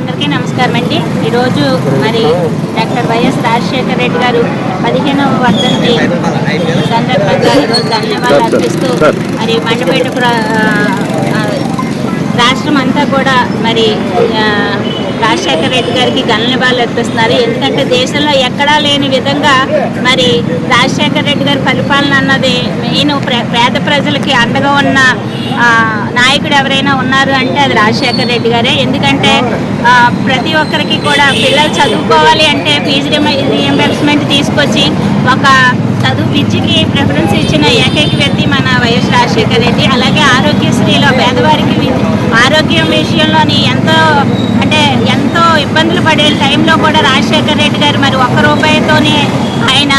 అందరికీ నమస్కారం అండి. ఈరోజు మరి డాక్టర్ వైఎస్ రాజశేఖర రెడ్డి గారు పదిహేనవ వర్ధంతి సందర్భంగా ఈరోజు ధన్యవాదాలు అర్పిస్తూ మరి మండపేట రాష్ట్రం అంతా కూడా మరి రాజశేఖర రెడ్డి గారికి ఘననివాళులు అర్పిస్తున్నారు. ఎందుకంటే దేశంలో ఎక్కడా లేని విధంగా మరి రాజశేఖర రెడ్డి గారి పరిపాలన అన్నది మెయిన్ ప్ర- పేద ప్రజలకి అండగా ఉన్న నాయకుడు ఎవరైనా ఉన్నారు అంటే అది రాజశేఖర రెడ్డి గారే. ఎందుకంటే ప్రతి ఒక్కరికి కూడా పిల్లలు చదువుకోవాలి అంటే ఫీజు రియంబర్స్మెంట్ తీసుకొచ్చి ఒక చదువు విద్యకి ప్రిఫరెన్స్ ఇచ్చిన ఏకైక వ్యక్తి మన వైఎస్ రాజశేఖర రెడ్డి. అలాగే ఆరోగ్యశ్రీలో పేదవారికి ఆరోగ్యం విషయంలోని ఎంతో అంటే ఎంతో ఇబ్బందులు పడే టైంలో కూడా రాజశేఖర రెడ్డి గారు మరి ఒక్క రూపాయితోనే ఆయన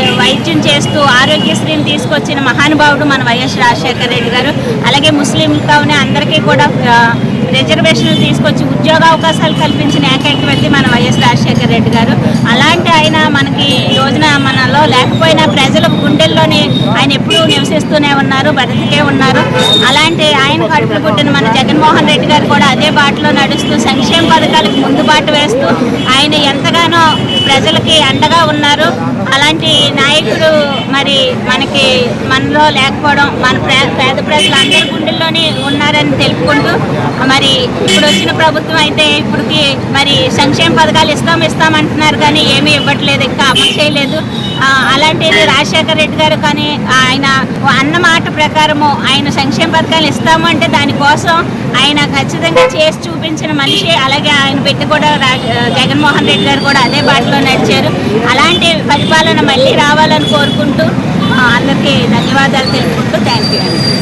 వైద్యం చేస్తూ ఆరోగ్యశ్రీని తీసుకొచ్చిన మహానుభావుడు మన వైఎస్ రాజశేఖర రెడ్డి గారు. అలాగే ముస్లింలు అందరికీ కూడా రిజర్వేషన్లు తీసుకొచ్చి ఉద్యోగ అవకాశాలు కల్పించిన ఏకైక వ్యక్తి మన వైఎస్ రాజశేఖర రెడ్డి గారు. అలాంటి ఆయన మనకి ఈ రోజున మనలో లేకపోయినా ప్రజల గుండెల్లోనే ఆయన ఎప్పుడూ నివసిస్తూనే ఉన్నారు బ్రతికే ఉన్నారు. అలాంటి ఆయన కడుపులు పుట్టిన మన జగన్మోహన్ రెడ్డి గారు కూడా అదే బాటలో నడుస్తూ సంక్షేమ పథకాలకు ముందు బాట వేస్తూ ఆయన ఎంతగానో ప్రజలకి అండగా ఉన్నారు. అలాంటి నాయకుడు మరి మనకి మనలో లేకపోవడం మన పేద ప్రజలు అందరి గుండెల్లోనే ఉన్నారని తెలుపుకుంటూ మరి ఇప్పుడు వచ్చిన ప్రభుత్వం అయితే ఇప్పటికి మరి సంక్షేమ పథకాలు ఇస్తాం ఇస్తాం అంటున్నారు కానీ ఏమీ ఇవ్వట్లేదు ఇంకా అమలు చేయలేదు. అలాంటిది రాజశేఖర రెడ్డి గారు కానీ ఆయన అన్న మాట ప్రకారము ఆయన సంక్షేమ పథకాలు ఇస్తాము అంటే దానికోసం ఆయన ఖచ్చితంగా చేసి చూపించిన మనిషి అలాగే ఆయన పెట్టి కూడా రా- జగన్మోహన్ రెడ్డి గారు కూడా అదే బాటలో నడిచారు. అలాంటి పరిపాలన మళ్ళీ రావాలని కోరుకుంటూ అందరికీ ధన్యవాదాలు తెలుపుకుంటూ థ్యాంక్ యూ అండి.